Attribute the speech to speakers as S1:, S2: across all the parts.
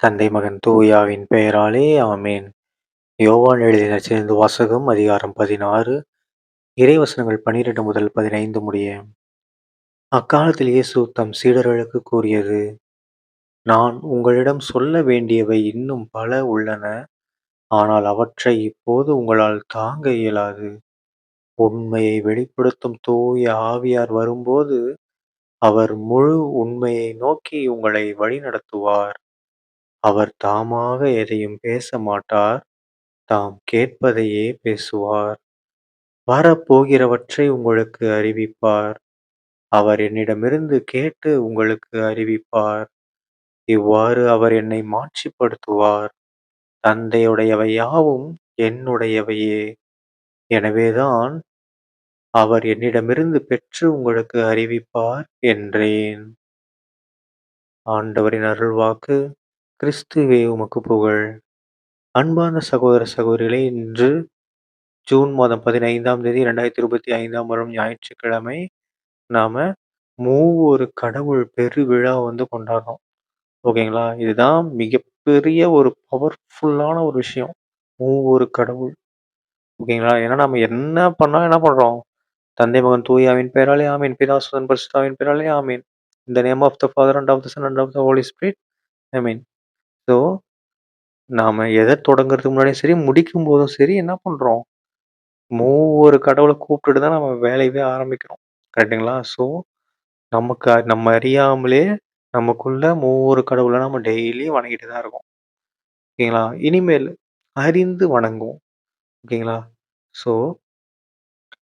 S1: தந்தை மகன் தூயாவின் பெயராலே ஆமேன். யோவான் எழுதின சேர்ந்து வாசகம் அதிகாரம் பதினாறு. இறைவசனங்கள் பனிரெண்டு முதல் பதினைந்து முடிய. அக்காலத்தில் இயேசு தம் சீடர்களுக்கு கூறியது நான் உங்களிடம் சொல்ல வேண்டியவை இன்னும் பல உள்ளன. ஆனால் அவற்றை இப்போது உங்களால் தாங்க இயலாது. உண்மையை வெளிப்படுத்தும் தூய ஆவியார் வரும்போது அவர் முழு உண்மையை நோக்கி உங்களை வழிநடத்துவார். அவர் தாமாக எதையும் பேச மாட்டார் தாம் கேட்பதையே பேசுவார். வரப்போகிறவற்றை உங்களுக்கு அறிவிப்பார். அவர் என்னிடமிருந்து கேட்டு உங்களுக்கு அறிவிப்பார். இவ்வாறு அவர் என்னை மாட்சிப்படுத்துவார். தந்தையுடையவை யாவும் என்னுடையவையே. எனவேதான் அவர் என்னிடமிருந்து பெற்று உங்களுக்கு அறிவிப்பார் என்றேன். ஆண்டவரின் அருள்வாக்கு கிறிஸ்துவே உமக்கு புகழ். அன்பார்ந்த சகோதர சகோதரிகளே இன்று ஜூன் மாதம் பதினைந்தாம் தேதி ரெண்டாயிரத்தி இருபத்தி ஐந்தாம் வரும் ஞாயிற்றுக்கிழமை நாம மூவொரு கடவுள் பெருவிழா வந்து கொண்டாடுறோம். ஓகேங்களா? இதுதான் மிகப்பெரிய ஒரு பவர்ஃபுல்லான ஒரு விஷயம். மூவொரு கடவுள். ஓகேங்களா? ஏன்னா நம்ம என்ன பண்ணா என்ன பண்றோம்? தந்தை மகன் தூயாவின் பேராலே ஆமீன். பிதாசுதன் பரிசுத்தாவின் பேராலே ஆமீன். இந்த name of the father and of the son and of the holy spirit I mean so நாம எதை தொடங்குறதுக்கு முன்னாடியும் சரி முடிக்கும் போதும் சரி என்ன பண்றோம்? மூவொரு கடவுளை கூப்பிட்டுட்டு தான் நம்ம வேலையவே ஆரம்பிக்கிறோம். கரெக்டுங்களா ஸோ நமக்கு நம்ம அறியாமலே நமக்குள்ள மூவொரு கடவுளை நம்ம டெய்லி வணங்கிட்டு தான் இருக்கோம். ஓகேங்களா? இனிமேல் அறிந்து வணங்குவோம். ஓகேங்களா? ஸோ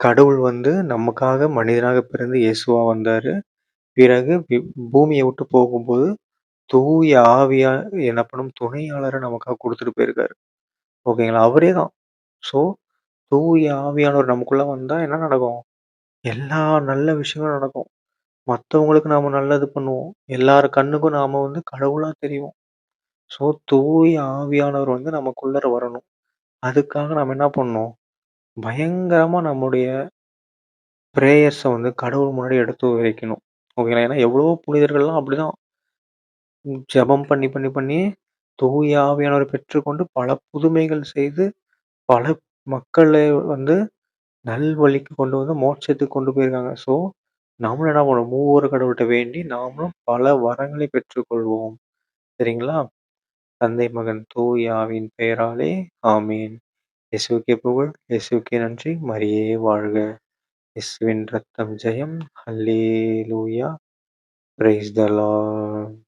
S1: கடவுள் வந்து நமக்காக மனிதனாக பிறந்து இயேசுவா வந்தாரு. பிறகு பூமியை விட்டு போகும்போது தூய ஆவியா எனப்படும் துணையாளரை நமக்காக கொடுத்துட்டு போயிருக்காரு. ஓகேங்களா? அவரே தான் ஸோ தூய ஆவியானவர் நமக்குள்ள வந்தா என்ன நடக்கும்? எல்லா நல்ல விஷயங்களும் நடக்கும். மற்றவங்களுக்கு நாம நல்லது பண்ணுவோம். எல்லார் கண்ணுக்கும் நாம வந்து கடவுளா தெரியும் ஸோ தூய ஆவியானவர் வந்து நமக்குள்ளே வரணும். அதுக்காக நம்ம என்ன பண்ணணும்? பயங்கரமா நம்முடைய ப்ரேயர்ஸை வந்து கடவுள் முன்னாடி எடுத்து வைக்கணும். ஓகேங்களா? ஏன்னா எவ்வளவோ புனிதர்கள்லாம் அப்படிதான். ஜெபம் பண்ணி பண்ணி பண்ணி தூய ஆவியானவரை பெற்றுக்கொண்டு பல புதுமைகள் செய்து பல மக்களை வந்து நல்வழிக்கு கொண்டு வந்து மோட்சத்துக்கு கொண்டு போயிருக்காங்க. ஸோ நாமளும் என்ன பண்ணுவோம் மூவொரு கடவுள்கிட்ட வேண்டி நாமளும் பல வரங்களை பெற்றுக்கொள்வோம். சரிங்களா? தந்தை மகன் தூயாவின் பெயராலே ஆமீன். இயேசுக்கே புகழ் இயேசுக்கே நன்றி. மரியே வாழ்க. இயேசுவின் ரத்தம் ஜெயம். ஹல்லேலூயா பிரைஸ் த லார்ட்